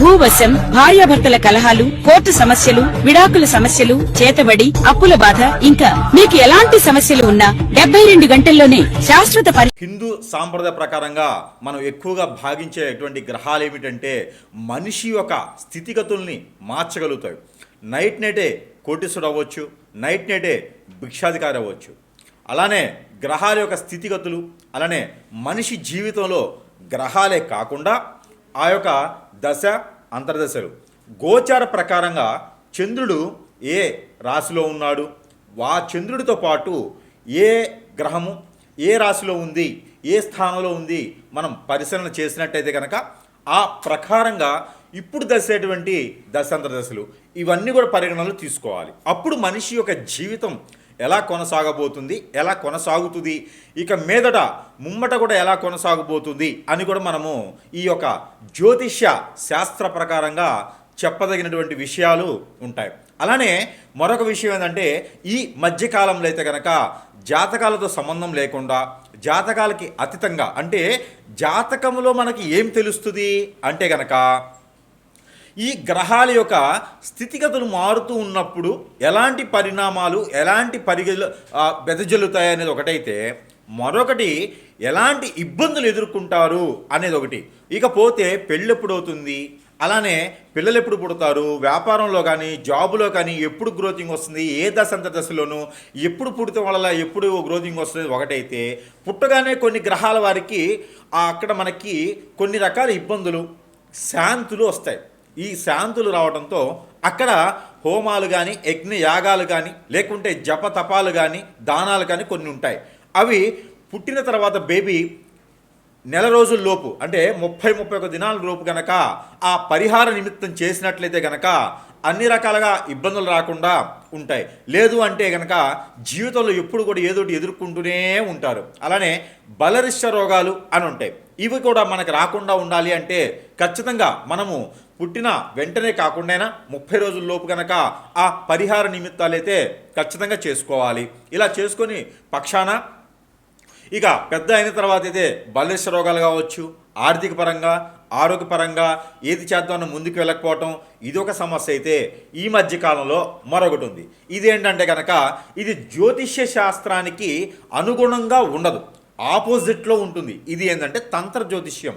భూవశం భార్యాభర్తల కలహాలు కోర్టు సమస్యలు విడాకుల సమస్యలు చేతబడి అప్పుల బాధ ఇంకా మీకు ఎలాంటి సమస్యలు ఉన్నా డెబ్బై రెండు గంటల్లోనే శాశ్వత హిందూ సాంప్రదాయ ప్రకారంగా మనం ఎక్కువగా భావించేటువంటి గ్రహాలు ఏమిటంటే మనిషి యొక్క స్థితిగతుల్ని మార్చగలుగుతాయి నైట్ నైటే కోటీశ్వరుడు అవ్వచ్చు నైట్ నైటే భిక్షాధికారి అవ్వచ్చు. అలానే గ్రహాల యొక్క స్థితిగతులు అలానే మనిషి జీవితంలో గ్రహాలే కాకుండా ఆ యొక్క దశ అంతర్దశలు. గోచార ప్రకారంగా చంద్రుడు ఏ రాశిలో ఉన్నాడు? వా చంద్రుడితో పాటు ఏ గ్రహము ఏ రాశిలో ఉంది ఏ స్థానంలో ఉంది మనం పరిశీలన చేసినట్టయితే కనుక ఆ ప్రకారంగా ఇప్పుడు దశేటువంటి దశాంతర దశలు ఇవన్నీ కూడా పరిగణనలు తీసుకోవాలి. అప్పుడు మనిషి యొక్క జీవితం ఎలా కొనసాగబోతుంది ఎలా కొనసాగుతుంది ఇక మీదట ముమ్మట కూడా ఎలా కొనసాగబోతుంది అని కూడా మనము ఈ యొక్క జ్యోతిష్య శాస్త్ర ప్రకారంగా చెప్పదగినటువంటి విషయాలు ఉంటాయి. అలానే మరొక విషయం ఏంటంటే ఈ మధ్యకాలంలో అయితే కనుక జాతకాలతో సంబంధం లేకుండా జాతకాలకి అతీతంగా అంటే జాతకంలో మనకి ఏం తెలుస్తుంది అంటే గనక ఈ గ్రహాల యొక్క స్థితిగతులు మారుతూ ఉన్నప్పుడు ఎలాంటి పరిణామాలు ఎలాంటి పరిగెలు బెదజల్లుతాయి అనేది ఒకటైతే మరొకటి ఎలాంటి ఇబ్బందులు ఎదుర్కొంటారు అనేది ఒకటి. ఇకపోతే పెళ్ళి ఎప్పుడు అవుతుంది? అలానే పిల్లలు ఎప్పుడు పుడతారు? వ్యాపారంలో కానీ జాబులో కానీ ఎప్పుడు గ్రోతింగ్ వస్తుంది? ఏ దశంత దశలోనూ ఎప్పుడు పుడితే వల్ల ఎప్పుడు గ్రోతింగ్ వస్తుంది? ఒకటైతే పుట్టగానే కొన్ని గ్రహాల వారికి అక్కడ మనకి కొన్ని రకాల ఇబ్బందులు శాంతులు వస్తాయి. ఈ శాంతులు రావడంతో అక్కడ హోమాలు కానీ యజ్ఞ యాగాలు కానీ లేకుంటే జప తపాలు కానీ దానాలు కానీ కొన్ని ఉంటాయి. అవి పుట్టిన తర్వాత బేబీ నెల రోజుల్లోపు అంటే ముప్పై ముప్పై ఒక దినాల లోపు గనక ఆ పరిహార నిమిత్తం చేసినట్లయితే గనక అన్ని రకాలుగా ఇబ్బందులు రాకుండా ఉంటాయి. లేదు అంటే గనక జీవితంలో ఎప్పుడు కూడా ఏదో ఎదుర్కొంటూనే ఉంటారు. అలానే బలరిష్ట రోగాలు అని ఉంటాయి. ఇవి కూడా మనకు రాకుండా ఉండాలి అంటే ఖచ్చితంగా మనము పుట్టిన వెంటనే కాకుండా ముప్పై రోజుల్లోపు కనుక ఆ పరిహార నిమిత్తాలైతే ఖచ్చితంగా చేసుకోవాలి. ఇలా చేసుకొని పక్షాన ఇక పెద్ద అయిన తర్వాత అయితే బలిష్ట రోగాలు కావచ్చు ఆర్థిక పరంగా ఆరోగ్యపరంగా ఏది చేద్దామని ముందుకు వెళ్ళకపోవటం ఇది ఒక సమస్య అయితే ఈ మధ్య కాలంలో మరొకటి ఉంది. ఇదేంటంటే కనుక ఇది జ్యోతిష్య శాస్త్రానికి అనుగుణంగా ఉండదు. ఆపోజిట్లో ఉంటుంది. ఇది ఏంటంటే తంత్ర జ్యోతిష్యం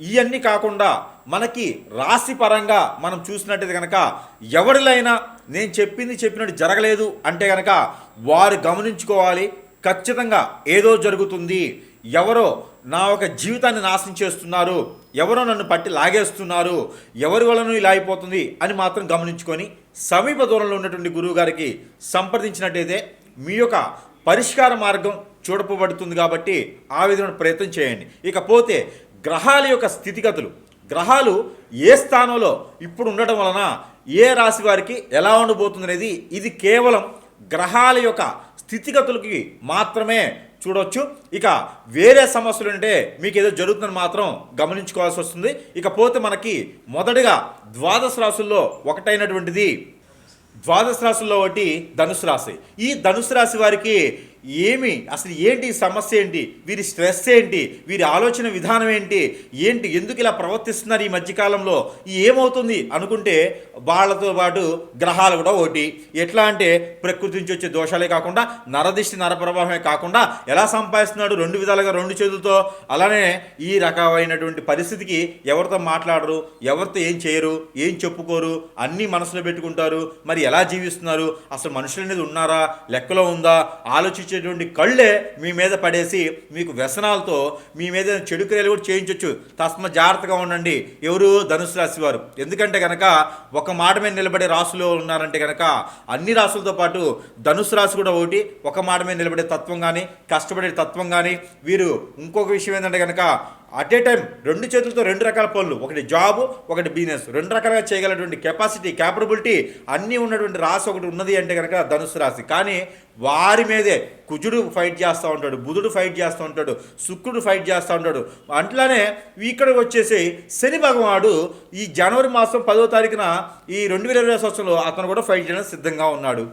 ఇవన్నీ కాకుండా మనకి రాశి పరంగా మనం చూసినట్టయితే కనుక ఎవరిలైనా నేను చెప్పింది చెప్పినట్టు జరగలేదు అంటే కనుక వారు గమనించుకోవాలి. ఖచ్చితంగా ఏదో జరుగుతుంది. ఎవరో నా ఒక జీవితాన్ని నాశనం చేస్తున్నారు. ఎవరో నన్ను పట్టి లాగేస్తున్నారు. ఎవరి వలన ఇలా అయిపోతుంది అని మాత్రం గమనించుకొని సమీప దూరంలో ఉన్నటువంటి గురువు గారికి సంప్రదించినట్టయితే మీ యొక్క పరిష్కార మార్గం చూడపబడుతుంది కాబట్టి ఆ విధమైన ప్రయత్నం చేయండి. ఇకపోతే గ్రహాల యొక్క స్థితిగతులు. గ్రహాలు ఏ స్థానంలో ఇప్పుడు ఉండటం వలన ఏ రాశి వారికి ఎలా ఉండబోతుంది అనేది ఇది కేవలం గ్రహాల యొక్క స్థితిగతులకి మాత్రమే చూడొచ్చు. ఇక వేరే సమస్యలు ఉంటే మీకు ఏదో జరుగుతుందని మాత్రం గమనించుకోవాల్సి వస్తుంది. ఇకపోతే మనకి మొదటిగా ద్వాదశ రాశుల్లో ఒకటైనటువంటిది ద్వాదశ రాశుల్లో ఒకటి ధనుసు రాశి. ఈ ధనుసు రాశి వారికి ఏమి? అసలు ఏంటి సమస్య ఏంటి? వీరి స్ట్రెస్ ఏంటి? వీరి ఆలోచన విధానం ఏంటి? ఏంటి? ఎందుకు ఇలా ప్రవర్తిస్తున్నారు ఈ మధ్యకాలంలో? ఏమవుతుంది అనుకుంటే వాళ్ళతో పాటు గ్రహాలు కూడా ఒకటి. ఎట్లా అంటే ప్రకృతి నుంచి వచ్చే దోషాలే కాకుండా నరదిష్టి నరప్రభావమే కాకుండా ఎలా సంపాదిస్తున్నాడు రెండు విధాలుగా రెండు చేతులతో? అలానే ఈ రకమైనటువంటి పరిస్థితికి ఎవరితో మాట్లాడరు? ఎవరితో ఏం చేయరు? ఏం చెప్పుకోరు? అన్నీ మనసులో పెట్టుకుంటారు. మరి ఎలా జీవిస్తున్నారు? అసలు మనుషులు అనేది ఉన్నారా? లెక్కలో ఉందా? ఆలోచించేటువంటి కళ్ళే మీ మీద పడేసి మీకు వ్యసనాలతో మీ మీద చెడు క్రియలు కూడా చేయించవచ్చు తస్మ జాగ్రత్తగా ఉండండి. ఎవరు? ధనుసు రాశి వారు ఎందుకంటే కనుక ఒక మాట మీద నిలబడే రాసులో ఉన్నారంటే కనుక అన్ని రాసులతో పాటు ధనుసు రాశి కూడా ఒకటి ఒక మాట మీద నిలబడే తత్వం కానీ కష్టపడే తత్వం కానీ వీరు ఇంకొక విషయం ఏంటంటే కనుక అట్ ఏ టైం రెండు చేతులతో రెండు రకాల పనులు. ఒకటి జాబ్ ఒకటి బిజినెస్ రెండు రకాలుగా చేయగలటువంటి కెపాసిటీ క్యాపబిలిటీ అన్నీ ఉన్నటువంటి రాశి ఒకటి ఉన్నది అంటే కనుక ధనుసు రాశి. కానీ వారి మీదే కుజుడు ఫైట్ చేస్తూ ఉంటాడు బుధుడు ఫైట్ చేస్తూ ఉంటాడు శుక్రుడు ఫైట్ చేస్తూ ఉంటాడు. అట్లానే ఇక్కడ వచ్చేసి శని భగవానుడు ఈ జనవరి మాసం పదో తారీఖున ఈ రెండు వేల ఇరవై సంవత్సరంలో అతను కూడా ఫైట్ చేయడానికి సిద్ధంగా ఉన్నాడు.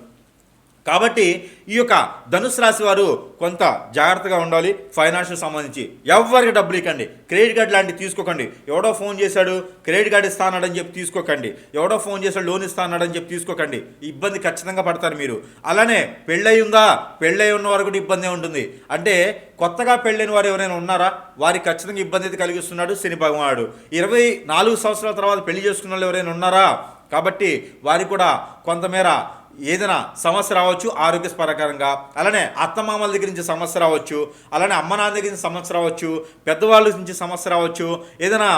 కాబట్టి ఈ యొక్క ధనుసు రాశి వారు కొంత జాగ్రత్తగా ఉండాలి. ఫైనాన్షియల్ సంబంధించి ఎవరికి డబ్బులు ఇవ్వకండి. క్రెడిట్ కార్డు లాంటివి తీసుకోకండి. ఎవడో ఫోన్ చేశాడు క్రెడిట్ కార్డు ఇస్తానడని చెప్పి తీసుకోకండి. ఎవడో ఫోన్ చేశాడు లోన్ ఇస్తానడని చెప్పి తీసుకోకండి. ఇబ్బంది ఖచ్చితంగా పడతారు మీరు. అలానే పెళ్ళై ఉందా పెళ్ళై ఉన్న వారు కూడా ఇబ్బంది ఉంటుంది. అంటే కొత్తగా పెళ్ళైన వారు ఎవరైనా ఉన్నారా? వారికి ఖచ్చితంగా ఇబ్బంది అయితే కలిగిస్తున్నాడు శని భగవానుడు. ఇరవై నాలుగు సంవత్సరాల తర్వాత పెళ్ళి చేసుకున్న వాళ్ళు ఎవరైనా ఉన్నారా? కాబట్టి వారికి కూడా కొంతమేర ఏదైనా సమస్య రావచ్చు ఆరోగ్యపరకరంగా అలానే అత్తమామల దగ్గర నుంచి సమస్య రావచ్చు అలానే అమ్మ నాన్న దగ్గర నుంచి సమస్య రావచ్చు పెద్దవాళ్ళ నుంచి సమస్య రావచ్చు ఏదైనా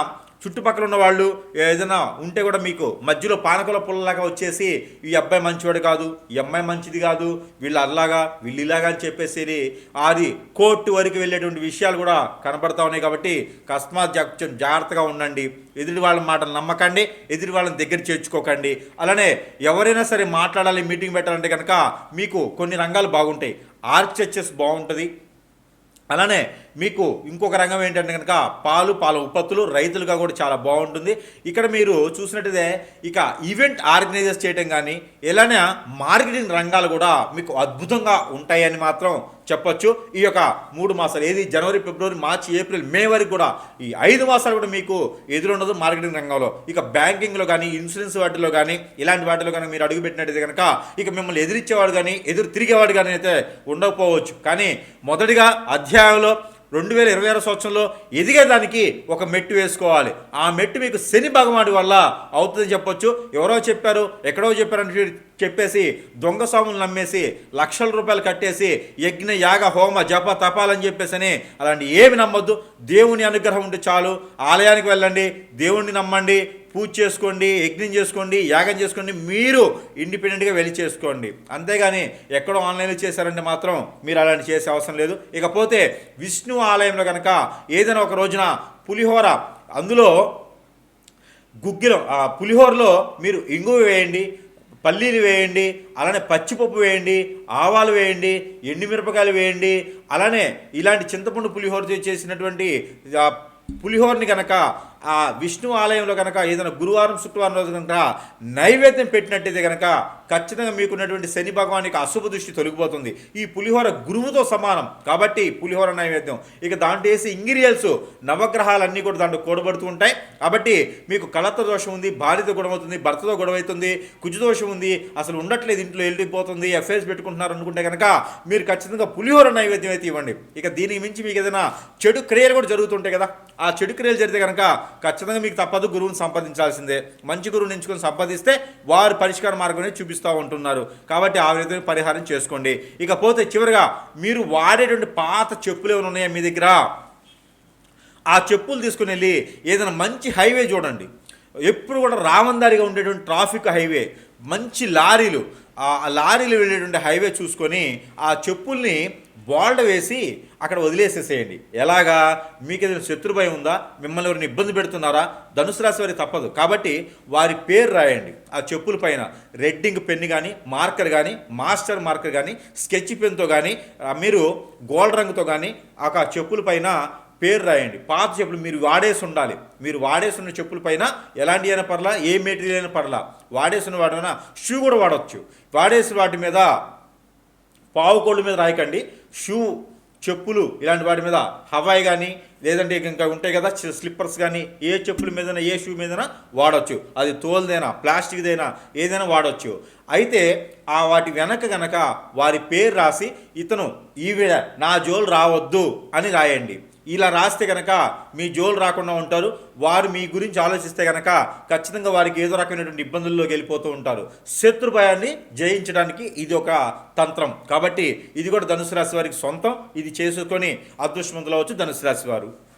చుట్టుపక్కల ఉన్న వాళ్ళు ఏదైనా ఉంటే కూడా మీకు మధ్యలో పానకుల పుల్లలాగా వచ్చేసి ఈ అబ్బాయి మంచివాడు కాదు ఈ అమ్మాయి మంచిది కాదు వీళ్ళు అల్లాగా వీళ్ళు ఇలాగా అని చెప్పేసి అది కోర్టు వరకు వెళ్ళేటువంటి విషయాలు కూడా కనబడతా ఉన్నాయి కాబట్టి కస్మాత్ కొంచెం జాగ్రత్తగా ఉండండి. ఎదుటి వాళ్ళ మాటలు నమ్మకండి ఎదుటి వాళ్ళని దగ్గర చేర్చుకోకండి. అలానే ఎవరైనా సరే మాట్లాడాలి మీటింగ్ పెట్టాలంటే కనుక మీకు కొన్ని రంగాలు బాగుంటాయి. ఆర్చర్చెస్ బాగుంటుంది. అలానే మీకు ఇంకొక రంగం ఏంటంటే కనుక పాలు పాల ఉత్పత్తులు రైతులుగా కూడా చాలా బాగుంటుంది. ఇక్కడ మీరు చూసినట్టయితే ఇక ఈవెంట్ ఆర్గనైజర్స్ చేయటం కానీ ఇలానే మార్కెటింగ్ రంగాలు కూడా మీకు అద్భుతంగా ఉంటాయని మాత్రం చెప్పొచ్చు. ఈ యొక్క మూడు మాసాలు ఏది? జనవరి ఫిబ్రవరి మార్చి ఏప్రిల్ మే వరకు కూడా ఈ ఐదు మాసాలు కూడా మీకు ఎదురుండదు మార్కెటింగ్ రంగంలో. ఇక బ్యాంకింగ్లో కానీ ఇన్సూరెన్స్ వాటిలో కానీ ఇలాంటి వాటిలో కానీ మీరు అడుగుపెట్టినట్టయితే కనుక ఇక మిమ్మల్ని ఎదిరించేవాడు కానీ ఎదురు తిరిగేవాడు కానీ అయితే ఉండకపోవచ్చు. కానీ మొదటిగా అధ్యాయంలో రెండు వేల ఇరవై ఆరు సంవత్సరంలో ఎదిగేదానికి ఒక మెట్టు వేసుకోవాలి. ఆ మెట్టు మీకు శని భగవాడి వల్ల అవుతుందని చెప్పొచ్చు. ఎవరో చెప్పారు ఎక్కడో చెప్పారని చెప్పేసి దొంగ స్వాములు నమ్మేసి లక్షల రూపాయలు కట్టేసి యజ్ఞ యాగ హోమ జప తపాలని చెప్పేసి అని అలాంటి ఏమి నమ్మొద్దు. దేవుని అనుగ్రహం ఉంటే చాలు. ఆలయానికి వెళ్ళండి దేవుణ్ణి నమ్మండి పూజ చేసుకోండి యజ్ఞం చేసుకోండి యాగం చేసుకోండి మీరు ఇండిపెండెంట్గా వెళ్ళి చేసుకోండి. అంతేగాని ఎక్కడో ఆన్లైన్లో చేశారంటే మాత్రం మీరు అలాంటి చేసే అవసరం లేదు. ఇకపోతే విష్ణు ఆలయంలో కనుక ఏదైనా ఒక రోజున పులిహోర అందులో గుగ్గిలం పులిహోరలో మీరు ఇంగువ వేయండి పల్లీలు వేయండి అలానే పచ్చిపప్పు వేయండి ఆవాలు వేయండి ఎండుమిరపకాయలు వేయండి అలానే ఇలాంటి చింతపండు పులిహోర చేసినటువంటి పులిహోరని కనుక ఆ విష్ణు ఆలయంలో కనుక ఏదైనా గురువారం శుక్రవారం రోజు కనుక నైవేద్యం పెట్టినట్టయితే కనుక ఖచ్చితంగా మీకున్నటువంటి శని భగవానికి అశుభ దృష్టి తొలగిపోతుంది. ఈ పులిహోర గురువుతో సమానం. కాబట్టి పులిహోర నైవేద్యం. ఇక దాంట్లో వేసి ఇంగిరియల్స్ నవగ్రహాలన్నీ కూడా దాంట్లో కూడబడుతూ ఉంటాయి. కాబట్టి మీకు కళత్వ దోషం ఉంది భార్యతో గొడవ అవుతుంది భర్తతో గొడవ అవుతుంది కుజు దోషం ఉంది అసలు ఉండట్లేదు ఇంట్లో వెళ్ళిపోతుంది ఎఫ్ఐఎస్ పెట్టుకుంటున్నారు అనుకుంటే కనుక మీరు ఖచ్చితంగా పులిహోర నైవేద్యం అయితే ఇవ్వండి. ఇక దీనికి మించి మీకు ఏదైనా చెడు క్రియలు కూడా జరుగుతుంటాయి కదా. ఆ చెడు క్రియలు జరిగితే కనుక ఖచ్చితంగా మీకు తప్పదు గురువుని సంపాదించాల్సిందే మంచి గురువుని ఎంచుకొని సంపాదిస్తే వారు పరిష్కార మార్గాన్ని చూపిస్తూ ఉంటున్నారు. కాబట్టి ఆ విధంగా పరిహారం చేసుకోండి. ఇకపోతే చివరిగా మీరు వాడేటువంటి పాత చెప్పులు ఏమైనా ఉన్నాయా మీ దగ్గర? ఆ చెప్పులు తీసుకుని వెళ్ళి ఏదైనా మంచి హైవే చూడండి. ఎప్పుడు కూడా రామందారిగా ఉండేటువంటి ట్రాఫిక్ హైవే మంచి లారీలు ఆ లారీలు వెళ్ళేటువంటి హైవే చూసుకొని ఆ చెప్పుల్ని బోల్డ్ వేసి అక్కడ వదిలేసేసేయండి. ఎలాగా? మీకు ఏదైనా శత్రు భయం ఉందా? మిమ్మల్ని ఎవరిని ఇబ్బంది పెడుతున్నారా? ధనుసు రాశి వారికి తప్పదు. కాబట్టి వారి పేరు రాయండి. ఆ చెప్పుల పైన రెడ్డింగ్ పెన్ కానీ మార్కర్ కానీ మాస్టర్ మార్కర్ కానీ స్కెచ్ పెన్తో కానీ మీరు గోల్డ్ రంగుతో కానీ ఆ చెప్పుల పైన పేరు రాయండి. పాత చెప్పులు మీరు వాడేసి ఉండాలి. మీరు వాడేసున్న చెప్పుల పైన ఎలాంటి అయినా పర్లా ఏ మెటీరియల్ అయినా పర్లా వాడేసిన వాడైనా షూ కూడా వాడవచ్చు వాడేసిన వాటి మీద పావుకోళ్ళ మీద రాయకండి. షూ చెప్పులు ఇలాంటి వాటి మీద హవాయి కానీ లేదంటే ఇంకా ఉంటాయి కదా స్లిప్పర్స్ కానీ ఏ చెప్పుల మీదైనా ఏ షూ మీదైనా వాడచ్చు. అది తోలుదైనా ప్లాస్టిక్దైనా ఏదైనా వాడచ్చు. అయితే ఆ వాటి వెనక గనక వారి పేరు రాసి ఇతను ఈవిడ నా జోలు రావద్దు అని రాయండి. ఇలా రాస్తే కనుక మీ జోలు రాకుండా ఉంటారు. వారు మీ గురించి ఆలోచిస్తే కనుక ఖచ్చితంగా వారికి ఏదో రకమైనటువంటి ఇబ్బందుల్లోకి వెళ్ళిపోతూ ఉంటారు. శత్రు భయాన్ని జయించడానికి ఇది ఒక తంత్రం. కాబట్టి ఇది కూడా ధనుసు రాశి వారికి సొంతం. ఇది చేసుకొని అదృష్టవంతులు అవచ్చు ధనుసు రాశి వారు.